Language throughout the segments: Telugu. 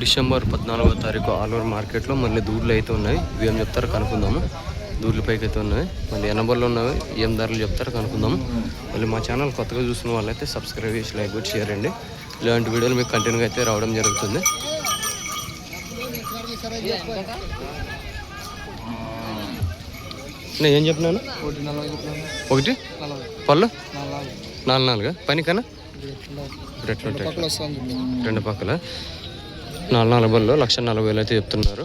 డిసెంబర్ పద్నాలుగో తారీఖు ఆలూరు మార్కెట్లో మళ్ళీ దూర్లు అయితే ఉన్నాయి. ఇవి ఏం చెప్తారో కనుక్కుందాము. దూడ్ల పైకి అయితే ఉన్నాయి. మళ్ళీ ఎనభైలో ఉన్నవి ఏం ధరలు చెప్తారో కనుక్కుందాము. మళ్ళీ మా ఛానల్ కొత్తగా చూసిన వాళ్ళైతే సబ్స్క్రైబ్ చేసి లైక్ కూడా షేర్ అండి ఇలాంటి వీడియోలు మీకు కంటిన్యూగా అయితే రావడం జరుగుతుంది. నేను ఏం చెప్పినాను ఒకటి చెప్తున్నాను? ఒకటి? పళ్ళు? నాలుగు నాలుగా? పని కన్నా రెండు పక్కల? నాలుగు నాలుగు బళ్ళు లక్ష నలభై వేలు అయితే చెప్తున్నారు.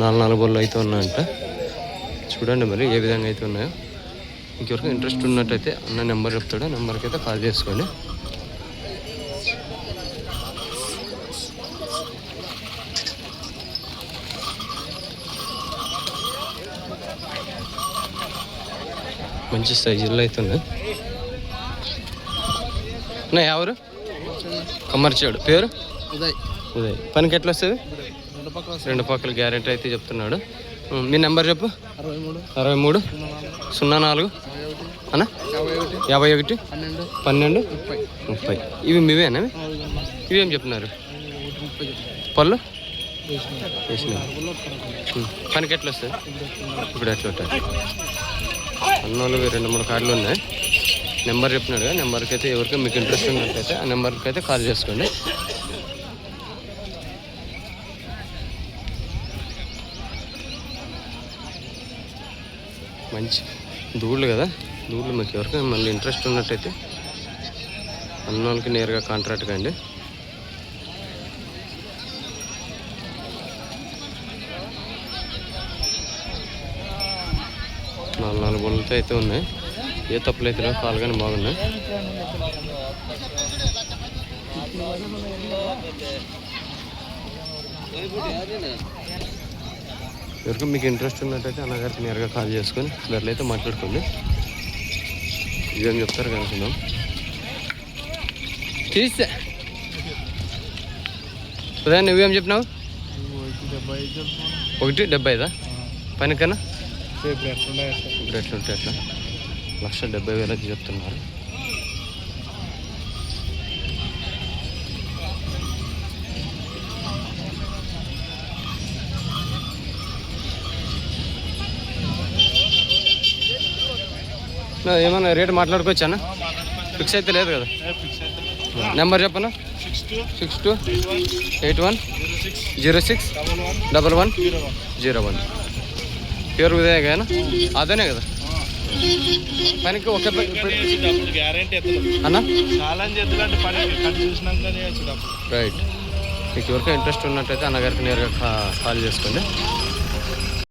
నాలుగు నాలుగు బళ్ళు అయితే ఉన్నాయంట. చూడండి మరి ఏ విధంగా అయితే ఉన్నాయో. ఇంకెవరికి ఇంట్రెస్ట్ ఉన్నట్టయితే అన్న నెంబర్ చెప్తాడు. నెంబర్కి అయితే కాల్ చేసుకోండి. మంచి సైజుల్లో అయితే ఉన్నాయి. ఎవరు? కమ్మర్చాడు పేరు? ఉదయ్. ఉదయ్. పనికి ఎట్లా వస్తుంది. రెండు పక్కల గ్యారెంటీ అయితే చెప్తున్నాడు. మీ నెంబర్ చెప్పు. అరవై మూడు సున్నా నాలుగు. అన్న? యాభై ఒకటి. పన్నెండు. ముప్పై. ఇవి మీవేనా. ఇవి ఏం చెప్తున్నారు. పళ్ళు. పనికి ఎట్లా వస్తుంది ఇప్పుడు ఎట్లా ఉంటుంది అన్నోళ్ళు రెండు మూడు కార్డులు ఉన్నాయి. నెంబర్ చెప్పినాడు కదా నెంబర్కి అయితే ఎవరికి మీకు ఇంట్రెస్ట్ ఉన్నట్లయితే ఆ నెంబర్కి అయితే కాల్ చేసుకోండి. మంచి దూళ్ళు కదా? దూళ్ళు మీకు ఎవరికైనా మళ్ళీ ఇంట్రెస్ట్ ఉన్నట్టయితే అన్నోళ్ళకి నేరుగా కాంట్రాక్ట్ కండి. నాలుగు నాలుగు బొల్లతో అయితే ఉన్నాయి. ఏ తప్పులు అయితే లేవు కానీ బాగున్నాయి. ఎవరికి మీకు ఇంట్రెస్ట్ ఉన్నట్టయితే అన్నగారికి నేరుగా కాల్ చేసుకొని ధరలు అయితే మాట్లాడుకోండి. ఇవేం చెప్తారు కనుక్కుందాం తీస్తే. ఉదయం నువ్వేం చెప్పినావు? ఒకటి డెబ్బై ఐదు? చెప్తున్నాను ఒకటి డెబ్బై ఐదా పని కన్నా రేపు ఎట్లుండే ఇప్పుడు ఎట్లుంటే ఎట్లా లక్ష డెబ్బై వేలు అయితే చెప్తున్నారు. ఏమన్నా రేటు మాట్లాడుకోవచ్చా? ఫిక్స్ అయితే లేదు కదా. నెంబర్ చెప్పనా? Six two eight one zero six double one zero one పేరు ఉదయ కానీ అదనే కదా. పనికి ఒకే అన్న? రైట్ మీకు ఎవరికైనా ఇంట్రెస్ట్ ఉన్నట్టయితే అన్నగారికి నేరుగా కాల్ చేసుకోండి.